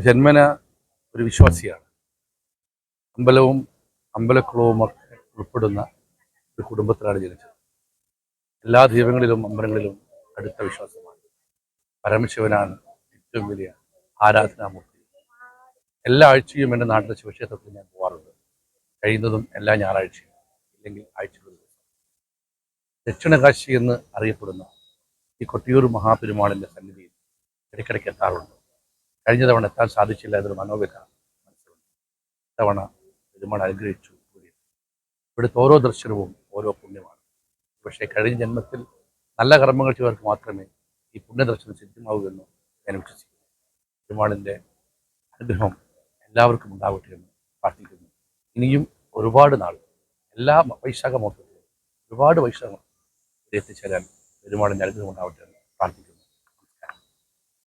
ജന്മന ഒരു വിശ്വാസിയാണ്. അമ്പലവും അമ്പലക്കുളവും ഒക്കെ ഉൾപ്പെടുന്ന ഒരു കുടുംബത്തിലാണ് ജനിച്ചത്. എല്ലാ ദൈവങ്ങളിലും അമ്പലങ്ങളിലും അടുത്ത വിശ്വാസമാണ്. പരമശിവനാണ് ഏറ്റവും വലിയ ആരാധനാമൂർത്തി. എല്ലാ ആഴ്ചയും എന്റെ നാട്ടിലെ ശിവക്ഷേത്രത്തിൽ ഞാൻ പോകാറുണ്ട് കഴിയുന്നതും എല്ലാ ഞായറാഴ്ചയും അല്ലെങ്കിൽ ആഴ്ചകളിൽ ദക്ഷിണകാശി എന്ന് അറിയപ്പെടുന്ന ഈ കൊട്ടിയൂർ മഹാപെരുമാളിന്റെ സന്നിധിയിൽ ഇടയ്ക്കിടയ്ക്ക് എത്താറുണ്ട്. കഴിഞ്ഞ തവണ എത്താൻ സാധിച്ചില്ല എന്നൊരു മനോവ്യത ഇത്തവണ പെരുമാൾ അനുഗ്രഹിച്ചു കൂടിയത് ഇവിടുത്തെ ഓരോ ദർശനവും ഓരോ പുണ്യമാണ്. പക്ഷേ കഴിഞ്ഞ ജന്മത്തിൽ നല്ല കർമ്മങ്ങൾ ചെയ്തവർക്ക് മാത്രമേ ഈ പുണ്യദർശനം സിദ്ധിമാവൂ എന്ന് ഞാൻ വിശ്വസിക്കുന്നു. പെരുമാളിന്റെ അനുഗ്രഹം എല്ലാവർക്കും ഉണ്ടാവട്ടെ എന്ന് പ്രാർത്ഥിക്കുന്നു. ഇനിയും ഒരുപാട് നാൾ എല്ലാ വൈശാഖ മഹോത്സവത്തിലും ഒരുപാട് വൈശാഖം എത്തിച്ചേരാൻ പെരുമാളിന്റെ അനുഗ്രഹം ഉണ്ടാവട്ടെ എന്ന് പ്രാർത്ഥിക്കുന്നു.